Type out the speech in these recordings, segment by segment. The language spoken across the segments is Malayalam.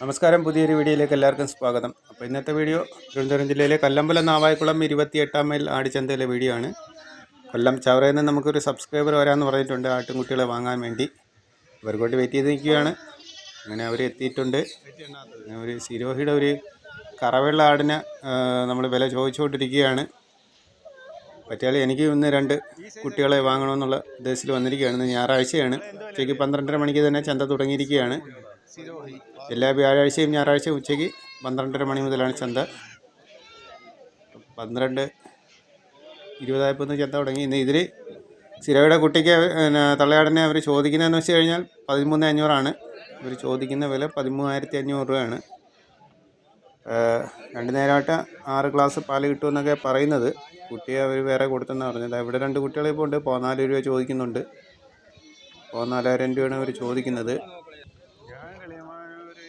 നമസ്കാരം. പുതിയൊരു വീഡിയോയിലേക്ക് എല്ലാവർക്കും സ്വാഗതം. അപ്പോൾ ഇന്നത്തെ വീഡിയോ തിരുവനന്തപുരം ജില്ലയിലെ കല്ലമ്പലം നാവായിക്കുളം ഇരുപത്തിയെട്ടാം മൈൽ ആടിച്ചന്തയിലെ വീഡിയോ ആണ്. കൊല്ലം ചവറയിൽ നിന്ന് നമുക്കൊരു സബ്സ്ക്രൈബർ വരാമെന്ന് പറഞ്ഞിട്ടുണ്ട് ആട്ടിൻകുട്ടികളെ വാങ്ങാൻ വേണ്ടി. ഇവർക്കോട്ട് വെയിറ്റ് ചെയ്ത് നിൽക്കുകയാണ്. അങ്ങനെ അവർ എത്തിയിട്ടുണ്ട്. ഒരു സിരോഹിയുടെ ഒരു കറവെള്ള ആടിനെ നമ്മൾ വില ചോദിച്ചുകൊണ്ടിരിക്കുകയാണ്. പറ്റിയാൽ എനിക്ക് ഇന്ന് രണ്ട് കുട്ടികളെ വാങ്ങണമെന്നുള്ള ഉദ്ദേശത്തിൽ വന്നിരിക്കുകയാണ്. ഇന്ന് ഞായറാഴ്ചയാണ്. ഉച്ചയ്ക്ക് പന്ത്രണ്ടര മണിക്ക് തന്നെ ചന്ത തുടങ്ങിയിരിക്കുകയാണ്. എല്ലാ വ്യാഴാഴ്ചയും ഞായറാഴ്ചയും ഉച്ചയ്ക്ക് പന്ത്രണ്ടര മണി മുതലാണ് ചന്ത. പന്ത്രണ്ട് ഇരുപതായപ്പോൾ ചന്ത തുടങ്ങി. ഇന്ന് ഇതിൽ സിരയുടെ കുട്ടിക്ക് തള്ളയാടിനെ അവർ ചോദിക്കുന്നതെന്ന് വെച്ച് കഴിഞ്ഞാൽ പതിമൂന്ന് അഞ്ഞൂറാണ്. ഇവർ ചോദിക്കുന്ന വില പതിമൂവായിരത്തി അഞ്ഞൂറ് രൂപയാണ് രണ്ട് നേരമായിട്ട് ആറ് ഗ്ലാസ് പാൽ കിട്ടുമെന്നൊക്കെ പറയുന്നത്. കുട്ടിയെ അവർ വേറെ കൊടുത്തെന്ന് പറഞ്ഞത്. ഇവിടെ രണ്ട് കുട്ടികളിപ്പോൾ ഉണ്ട്. പതിനാല് രൂപ ചോദിക്കുന്നുണ്ട്. പതിനാലായിരം രൂപയാണ് അവർ ചോദിക്കുന്നത്.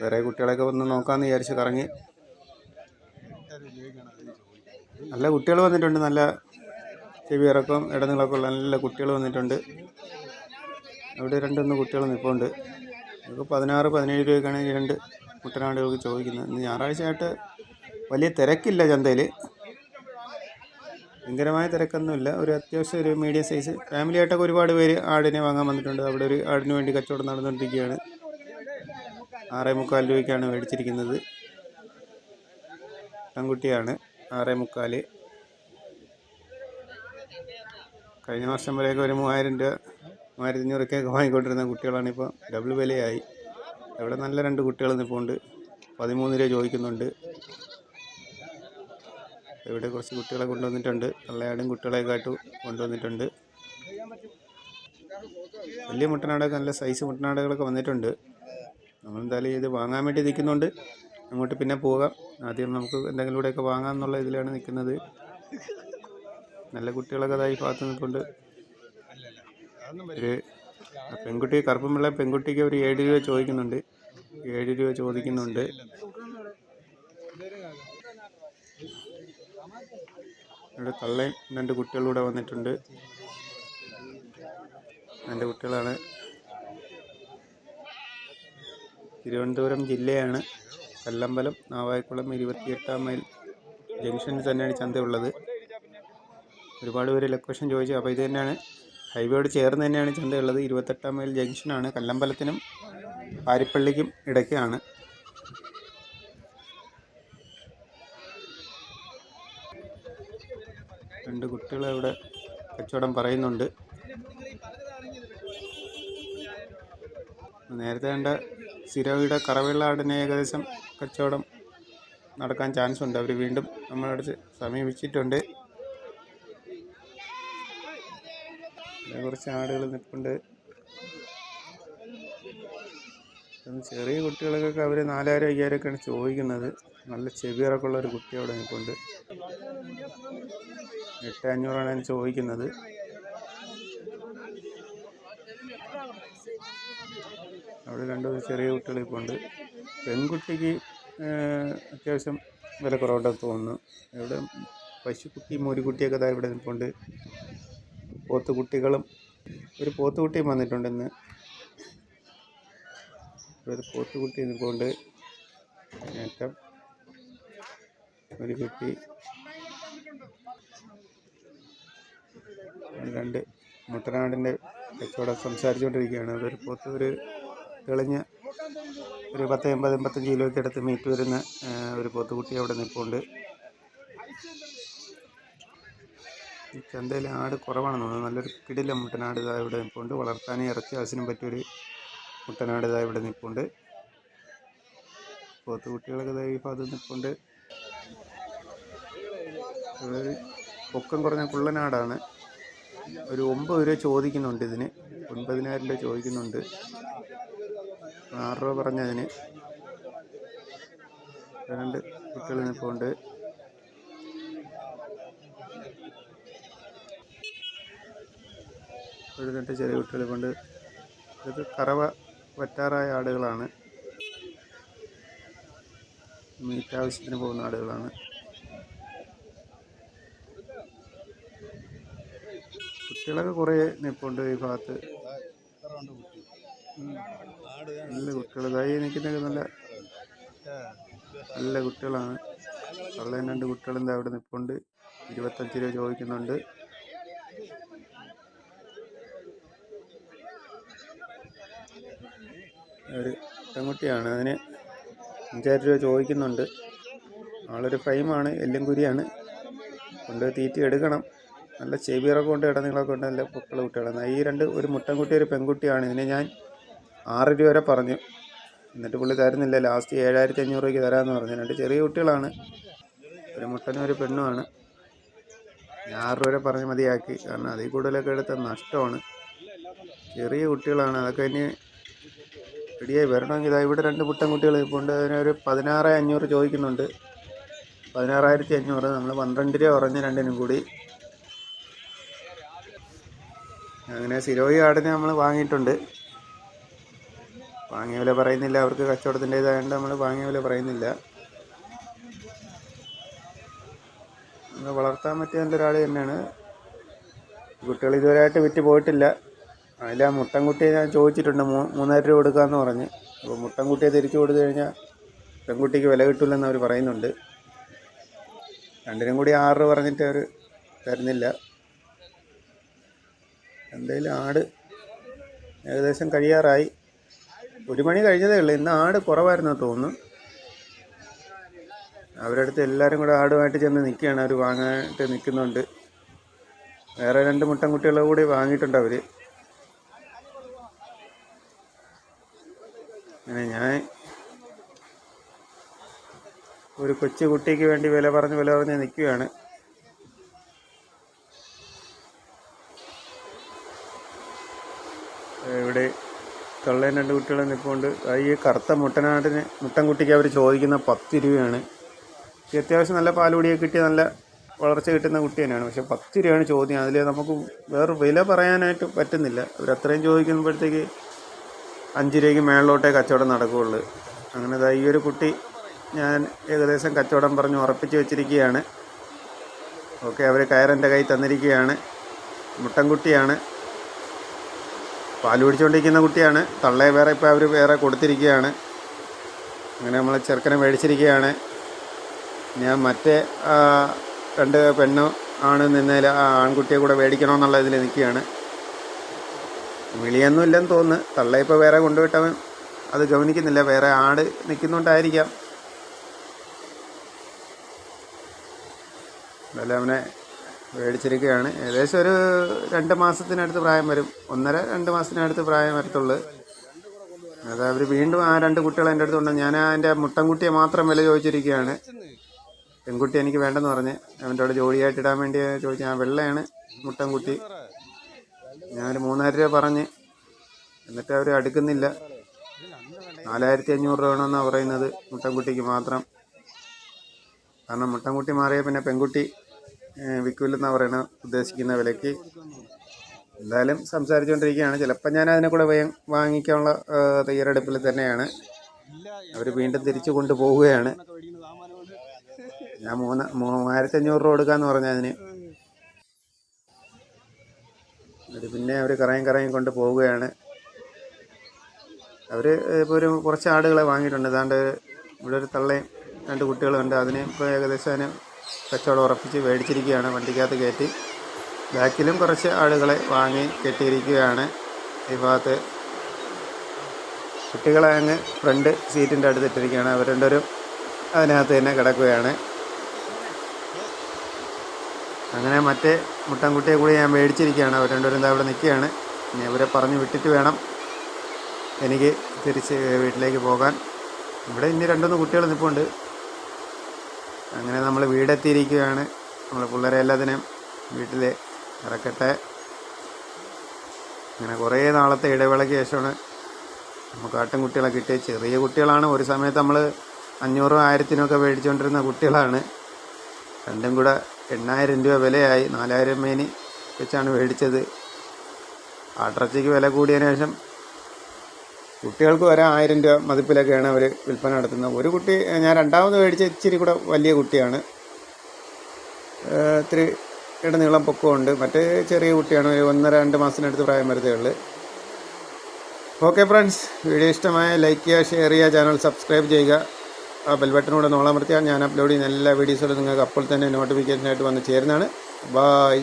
വേറെ കുട്ടികളൊക്കെ വന്ന് നോക്കാമെന്ന് വിചാരിച്ച് കറങ്ങി. നല്ല കുട്ടികൾ വന്നിട്ടുണ്ട്. നല്ല ചെവി ഇറക്കം ഇടനീളമൊക്കെ ഉള്ള നല്ല കുട്ടികൾ വന്നിട്ടുണ്ട്. അവിടെ രണ്ടൊന്ന് കുട്ടികൾ നിൽപ്പുണ്ട് നമുക്ക് പതിനാറ് പതിനേഴ് രൂപയ്ക്കാണ് ഈ രണ്ട് കുട്ടനാടുകൾക്ക് ചോദിക്കുന്നത്. ഇന്ന് ഞായറാഴ്ചയായിട്ട് വലിയ തിരക്കില്ല ചന്തയിൽ ഭയങ്കരമായ തിരക്കൊന്നുമില്ല. ഒരു അത്യാവശ്യം ഒരു മീഡിയം സൈസ്. ഫാമിലി ആയിട്ടൊക്കെ ഒരുപാട് പേര് ആടിനെ വാങ്ങാൻ വന്നിട്ടുണ്ട്. അവിടെ ഒരു ആടിന് വേണ്ടി കച്ചവടം നടന്നുകൊണ്ടിരിക്കുകയാണ്. ആറേ മുക്കാൽ രൂപയ്ക്കാണ് മേടിച്ചിരിക്കുന്നത്. പെൺകുട്ടിയാണ്. ആറേ മുക്കാൽ കഴിഞ്ഞ വർഷം വരെയൊക്കെ ഒരു മൂവായിരം രൂപ മൂവായിരത്തി അഞ്ഞൂറൊക്കെ വാങ്ങിക്കൊണ്ടിരുന്ന കുട്ടികളാണ് ഇപ്പോൾ ഡബിൾ വിലയായി. ഇവിടെ നല്ല രണ്ട് കുട്ടികൾ നിൽപ്പുണ്ട് പതിമൂന്ന് രൂപ ചോദിക്കുന്നുണ്ട്. ഇവിടെ കുറച്ച് കുട്ടികളെ കൊണ്ടുവന്നിട്ടുണ്ട്. കള്ളയാടും കുട്ടികളെ ആയിട്ട് കൊണ്ടുവന്നിട്ടുണ്ട്. വലിയ മുട്ടനാടൊക്കെ നല്ല സൈസ് മുട്ടനാടുകളൊക്കെ വന്നിട്ടുണ്ട്. നമ്മളെന്തായാലും ഇത് വാങ്ങാൻ വേണ്ടി നിൽക്കുന്നുണ്ട്. അങ്ങോട്ട് പിന്നെ പോകാം. ആദ്യം നമുക്ക് എന്തെങ്കിലും കൂടെയൊക്കെ വാങ്ങാം എന്നുള്ള ഇതിലാണ് നിൽക്കുന്നത്. നല്ല കുട്ടികളൊക്കെ അതായി ഭാഗത്ത് നിൽക്കുന്നുണ്ട് ഒരു പെൺകുട്ടി കറുപ്പും വെള്ള പെൺകുട്ടിക്ക് ഒരു ഏഴ് രൂപ ചോദിക്കുന്നുണ്ട്. ഏഴ് രൂപ ചോദിക്കുന്നുണ്ട്. ഇവിടെ തള്ളയും രണ്ട് കുട്ടികളൂടെ വന്നിട്ടുണ്ട്. എന്റെ കുട്ടികളാണ് തിരുവനന്തപുരം ജില്ലയാണ് കല്ലമ്പലം നാവായിക്കുളം ഇരുപത്തിയെട്ടാം മൈൽ ജംഗ്ഷനിൽ തന്നെയാണ് ചന്തയുള്ളത്. ഒരുപാട് പേര് ലൊക്കേഷൻ ചോദിച്ചു അപ്പോൾ ഇത് തന്നെയാണ്? ഹൈവേയോട് ചേർന്ന് തന്നെയാണ് ചന്തയുള്ളത്. ഇരുപത്തെട്ടാം മൈൽ ജംഗ്ഷനാണ് കല്ലമ്പലത്തിനും പാരിപ്പള്ളിക്കും ഇടയ്ക്കാണ്. രണ്ട് കുട്ടികൾ ഇവിടെ കച്ചവടം പറയുന്നുണ്ട്. നേരത്തെ കണ്ട സിരോയുടെ കറവയുള്ള ആടിന് ഏകദേശം കച്ചവടം നടക്കാൻ ചാൻസ് ഉണ്ട്. അവർ വീണ്ടും നമ്മളടുത്ത് സമീപിച്ചിട്ടുണ്ട്. കുറച്ച് ആടുകൾ നിൽപ്പുണ്ട് ചെറിയ കുട്ടികൾക്കൊക്കെ അവർ നാലായിരം അയ്യായിരമൊക്കെയാണ് ചോദിക്കുന്നത്. നല്ല ചെവിയിറക്കമുള്ള ഒരു കുട്ടി അവിടെ നിൽപ്പുണ്ട് എട്ട് അഞ്ഞൂറാണ് ഞാൻ ചോദിക്കുന്നത്. അവിടെ രണ്ട് ചെറിയ കുട്ടികളിപ്പോൾ ഉണ്ട്. പെൺകുട്ടിക്ക് അത്യാവശ്യം വില കുറവുണ്ടെന്ന് തോന്നുന്നു. ഇവിടെ പശുക്കുട്ടി മോരിക്കുട്ടിയൊക്കെ ഇതാ ഇവിടെ നിൽപ്പുണ്ട്. പോത്തുകുട്ടികളും ഒരു പോത്തുകുട്ടിയും വന്നിട്ടുണ്ട് ഇന്ന് ഒരു പോത്തുകുട്ടി നിൽപ്പുണ്ട്. നേട്ടം. ഒരു കുട്ടി. രണ്ട് മുട്ടനാടിന്റെ കച്ചവടം സംസാരിച്ചുകൊണ്ടിരിക്കുകയാണ്. അതൊരു പോത്ത് ഒരു തെളിഞ്ഞ ഒരു പത്ത് എൺപത് എൺപത്തഞ്ച് കിലോയ്ക്ക് അടുത്ത് മീറ്റ് വരുന്ന ഒരു പോത്തുകുട്ടി അവിടെ നിൽപ്പുണ്ട്. ഈ ചന്തയിൽ ആട് കുറവാണെന്ന് തോന്നുന്നു. നല്ലൊരു കിടില മുട്ടനാട് ഇതാ ഇവിടെ നിൽപ്പുണ്ട്. വളർത്താനും ഇറച്ചി ആവശ്യത്തിനും പറ്റിയൊരു മുട്ടനാട് ഇതാ ഇവിടെ നിൽപ്പുണ്ട്. പോത്തുകുട്ടികളൊക്കെ ഇതായി ഭാഗത്ത് നിൽപ്പുണ്ട്. പൊക്കം കുറഞ്ഞ കുള്ളനാടാണ്. ഒരു ഒമ്പത് രൂപ ചോദിക്കുന്നുണ്ട് ഇതിന്. ഒൻപതിനായിരം രൂപ ചോദിക്കുന്നുണ്ട്. ആറ് രൂപ പറഞ്ഞതിന് രണ്ട് കുട്ടികൾ നിൽപ്പുണ്ട് ഒരു രണ്ട് ചെറിയ കുട്ടികളെ കൊണ്ട് ഇത് കറവ വറ്റാറായ ആടുകളാണ്. മീറ്റ് ആവശ്യത്തിന് പോകുന്ന ആടുകളാണ്. കുട്ടികളൊക്കെ കുറേ നിൽപ്പുണ്ട് ഈ ഭാഗത്ത്. നല്ല കുട്ടികൾ ഇതായി നിൽക്കുന്നൊക്കെ നല്ല നല്ല കുട്ടികളാണ്. തള്ളേം രണ്ട് കുട്ടികളും ദാ അവിടെ നിൽപ്പുണ്ട് ഇരുപത്തഞ്ച് രൂപ ചോദിക്കുന്നുണ്ട്. ഒരു പെൺകുട്ടിയാണ്. അതിന് അഞ്ചായിരം രൂപ ചോദിക്കുന്നുണ്ട്. ആളൊരു ഫൈമാണ് എല്ലും കുരിയാണ്. കൊണ്ട് തീറ്റി എടുക്കണം. നല്ല ചെവിയിറക്കം കൊണ്ട് ഇടനീളമൊക്കെ ഉണ്ട്. നല്ല പൊക്കള കുട്ടികളാണ്. ഈ രണ്ട് ഒരു മുട്ടൻകുട്ടി ഒരു പെൺകുട്ടിയാണ്. ഇതിനെ ഞാൻ ആറ് രൂപ വരെ പറഞ്ഞു. എന്നിട്ട് പുള്ളി തരുന്നില്ല. ലാസ്റ്റ് ഏഴായിരത്തി അഞ്ഞൂറ് രൂപയ്ക്ക് തരാമെന്ന് പറഞ്ഞു. രണ്ട് ചെറിയ കുട്ടികളാണ്. ഒരു മുട്ടനും ഒരു പെണ്ണുമാണ്. ആറ് രൂപ വരെ പറഞ്ഞ് മതിയാക്കി. കാരണം അതിൽ കൂടുതലൊക്കെ എടുത്ത നഷ്ടമാണ്. ചെറിയ കുട്ടികളാണ്. അതൊക്കെ ഇനി റെഡിയായി വരണമെങ്കിൽ ഇതാ ഇവിടെ രണ്ട് പുട്ടൻ കുട്ടികൾ ഇപ്പോൾ ഉണ്ട്. അതിനൊരു പതിനാറ് അഞ്ഞൂറ് ചോദിക്കുന്നുണ്ട്. പതിനാറായിരത്തി അഞ്ഞൂറ് നമ്മൾ പന്ത്രണ്ട് രൂപ കുറഞ്ഞ് രണ്ടിനും കൂടി. അങ്ങനെ സിരോയി ആടിനെ നമ്മൾ വാങ്ങിയിട്ടുണ്ട്. വാങ്ങിയ വില പറയുന്നില്ല. അവർക്ക് കച്ചവടത്തിന്റെതായതുകൊണ്ട് നമ്മൾ വാങ്ങിയ വില പറയുന്നില്ല. വളർത്താൻ പറ്റിയ നല്ലൊരാൾ തന്നെയാണ്. കുട്ടികൾ ഇതുവരെയായിട്ട് വിറ്റ് പോയിട്ടില്ല. അതിൽ ആ മുട്ടൻകുട്ടിയെ ഞാൻ ചോദിച്ചിട്ടുണ്ട്. മൂ മൂന്നായിരം രൂപ കൊടുക്കാമെന്ന് പറഞ്ഞ്. അപ്പോൾ മുട്ടൻകുട്ടിയെ തിരിച്ചു കൊടുത്തു കഴിഞ്ഞാൽ പെൺകുട്ടിക്ക് വില കിട്ടില്ലെന്ന് അവർ പറയുന്നുണ്ട്. രണ്ടിനും കൂടി ആറ് പറഞ്ഞിട്ട് അവർ തരുന്നില്ല. എന്തായാലും ആട് ഏകദേശം കഴിയാറായി. ഒരു മണി കഴിഞ്ഞതേ ഉള്ളൂ. ഇന്ന് ആട് കുറവായിരുന്നു തോന്നുന്നു. അവരടുത്ത് എല്ലാവരും കൂടെ ആടുമായിട്ട് ചെന്ന് നിൽക്കുകയാണ്. അവർ വാങ്ങാനായിട്ട് നിൽക്കുന്നുണ്ട്. വേറെ രണ്ട് മുട്ടൻകുട്ടികളെ കൂടി വാങ്ങിയിട്ടുണ്ട് അവർ അങ്ങനെ ഞാൻ ഒരു കൊച്ചു കുട്ടിക്ക് വേണ്ടി വില പറഞ്ഞ് വില പറഞ്ഞ് നിൽക്കുകയാണ്. തള്ളേം രണ്ട് കുട്ടികളും നിൽപ്പുണ്ട് ഈ കറുത്ത മുട്ടനാടിന് മുട്ടൻകുട്ടിക്ക് അവർ ചോദിക്കുന്ന പത്ത് രൂപയാണ്. ഈ അത്യാവശ്യം നല്ല പാലുപൊടിയെ കിട്ടിയ നല്ല വളർച്ച കിട്ടുന്ന കുട്ടി തന്നെയാണ്. പക്ഷേ പത്ത് രൂപയാണ് ചോദ്യം. അതിൽ നമുക്ക് വേറെ വില പറയാനായിട്ട് പറ്റുന്നില്ല. അവർ അത്രയും ചോദിക്കുമ്പോഴത്തേക്ക് അഞ്ച് രൂപയ്ക്ക് മേളിലോട്ടേ കച്ചവടം നടക്കുകയുള്ളൂ. അങ്ങനെ ഈ ഒരു കുട്ടി ഞാൻ ഏകദേശം കച്ചവടം പറഞ്ഞ് ഉറപ്പിച്ച് വെച്ചിരിക്കുകയാണ്. ഓക്കെ അവർ കയറെന്റെ കൈ തന്നിരിക്കുകയാണ്. മുട്ടൻകുട്ടിയാണ് പാൽ പിടിച്ചുകൊണ്ടിരിക്കുന്ന കുട്ടിയാണ്. തള്ളയെ വേറെ ഇപ്പോൾ അവർ വേറെ കൊടുത്തിരിക്കുകയാണ്. അങ്ങനെ നമ്മൾ ചെറുക്കനെ മേടിച്ചിരിക്കുകയാണ്. ഞാൻ മറ്റേ രണ്ട് പെണ്ണ് ആണ് നിന്നതിൽ ആ ആൺകുട്ടിയെ കൂടെ മേടിക്കണമെന്നുള്ള ഇതിൽ നിൽക്കുകയാണ്. വിളിയൊന്നും ഇല്ലെന്ന് തോന്നുന്നു. തള്ള ഇപ്പോൾ വേറെ കൊണ്ടുപോയിട്ടവൻ അത് ഗവനിക്കുന്നില്ല വേറെ ആട് നിൽക്കുന്നുണ്ടായിരിക്കാം. എന്തായാലും അവനെ മേടിച്ചിരിക്കുകയാണ്. ഏകദേശം ഒരു രണ്ട് മാസത്തിനടുത്ത് പ്രായം വരും. ഒന്നര രണ്ട് മാസത്തിനടുത്ത് പ്രായം വരത്തുള്ളൂ. അത് അവർ വീണ്ടും ആ രണ്ട് കുട്ടികൾ എന്റെ അടുത്തുണ്ട് ഞാൻ എന്റെ മുട്ടൻകുട്ടിയെ മാത്രം വില ചോദിച്ചിരിക്കുകയാണ്. പെൺകുട്ടി എനിക്ക് വേണ്ടെന്ന് പറഞ്ഞ് അവന്റെ അവിടെ ജോഡിയായിട്ട് ഇടാൻ വേണ്ടി ചോദിച്ചു ആ വെള്ളയാണ് മുട്ടൻകുട്ടി. ഞാനൊരു മൂന്നായിരം രൂപ പറഞ്ഞ് എന്നിട്ട് അവർ അടുക്കുന്നില്ല. നാലായിരത്തി അഞ്ഞൂറ് രൂപ വേണമെന്നാണ് പറയുന്നത് മുട്ടൻകുട്ടിക്ക് മാത്രം. കാരണം മുട്ടൻകുട്ടി മാറിയ പിന്നെ പെൺകുട്ടി വിൽക്കില്ലെന്നാണ് പറയണ ഉദ്ദേശിക്കുന്ന വിലയ്ക്ക് എന്തായാലും സംസാരിച്ചുകൊണ്ടിരിക്കുകയാണ് ചിലപ്പോൾ ഞാൻ അതിനെ കൂടെ വാങ്ങിക്കാനുള്ള തയ്യാറെടുപ്പിൽ തന്നെയാണ്. അവർ വീണ്ടും തിരിച്ചു കൊണ്ടുപോവുകയാണ്. ഞാൻ മൂന്ന് മൂവായിരത്തി അഞ്ഞൂറ് രൂപ കൊടുക്കാന്ന് പറഞ്ഞു അതിന്. എന്നിട്ട് പിന്നെ അവർ കറയും കറയും കൊണ്ട് പോവുകയാണ്. അവർ ഇപ്പോൾ ഒരു കുറച്ച് ആടുകളെ വാങ്ങിയിട്ടുണ്ട്. ഏതാണ്ട് ഇവിടെ ഒരു തള്ളയും രണ്ട് കുട്ടികളുണ്ട്. അതിന് ഇപ്പോൾ ഏകദേശം അതിന് കച്ചവടം ഉറപ്പിച്ച് മേടിച്ചിരിക്കുകയാണ്. വണ്ടിക്കകത്ത് കയറ്റി ബാക്കിലും കുറച്ച് ആളുകളെ വാങ്ങി കെട്ടിയിരിക്കുകയാണ്. ഈ ഭാഗത്ത് കുട്ടികളെ അങ്ങ് ഫ്രണ്ട് സീറ്റിന്റെ അടുത്തിട്ടിരിക്കുകയാണ്. അവർ രണ്ടുപേരും അതിനകത്ത് തന്നെ കിടക്കുകയാണ്. അങ്ങനെ മറ്റേ മുട്ടൻകുട്ടിയെ കൂടി ഞാൻ മേടിച്ചിരിക്കുകയാണ്. അവർ രണ്ടുപേരും അവിടെ നിൽക്കുകയാണ്. ഇനി അവരെ പറഞ്ഞ് വിട്ടിട്ട് വേണം എനിക്ക് തിരിച്ച് വീട്ടിലേക്ക് പോകാൻ. ഇവിടെ ഇനി രണ്ടുമൂന്ന് കുട്ടികൾ നിൽപ്പുണ്ട് അങ്ങനെ നമ്മൾ വീടെത്തിയിരിക്കുകയാണ്. നമ്മൾ പിള്ളേരെ എല്ലാത്തിനും വീട്ടിൽ ഇറക്കട്ടെ. അങ്ങനെ കുറേ നാളത്തെ ഇടവേളയ്ക്ക് ശേഷമാണ് നമുക്ക് ആട്ടിൻകുട്ടികളെ കിട്ടിയത്. ചെറിയ കുട്ടികളാണ്. ഒരു സമയത്ത് നമ്മൾ അഞ്ഞൂറും ആയിരത്തിനൊക്കെ മേടിച്ചുകൊണ്ടിരുന്ന കുട്ടികളാണ്. രണ്ടും കൂടെ എണ്ണായിരം രൂപ വിലയായി. നാലായിരം മേനി വെച്ചാണ് മേടിച്ചത്. ആട്ടിറച്ചിക്ക് വില കൂടിയതിന് ശേഷം കുട്ടികൾക്ക് വരെ ആയിരം രൂപ മതിപ്പിലൊക്കെയാണ് അവർ വിൽപ്പന നടത്തുന്നത്. ഒരു കുട്ടി ഞാൻ രണ്ടാമത് മേടിച്ച ഇച്ചിരി കൂടെ വലിയ കുട്ടിയാണ്. ഇത്തിരി ഇടനീളം പൊക്കമുണ്ട്. മറ്റേ ചെറിയ കുട്ടിയാണ്. ഒരു ഒന്നര രണ്ട് മാസത്തിനടുത്ത് പ്രായം വരുത്തേ ഉള്ളൂ. ഓക്കെ ഫ്രണ്ട്സ് വീഡിയോ ഇഷ്ടമായ ലൈക്ക് ചെയ്യുക ഷെയർ ചെയ്യുക ചാനൽ സബ്സ്ക്രൈബ് ചെയ്യുക. ആ ബെൽബട്ടനോട് നോളമർത്തിയാൽ ഞാൻ അപ്ലോഡ് ചെയ്യുന്ന എല്ലാ വീഡിയോസിലും നിങ്ങൾക്ക് അപ്പോൾ തന്നെ നോട്ടിഫിക്കേഷനായിട്ട് വന്ന് ചേരുന്നതാണ്. ബായ്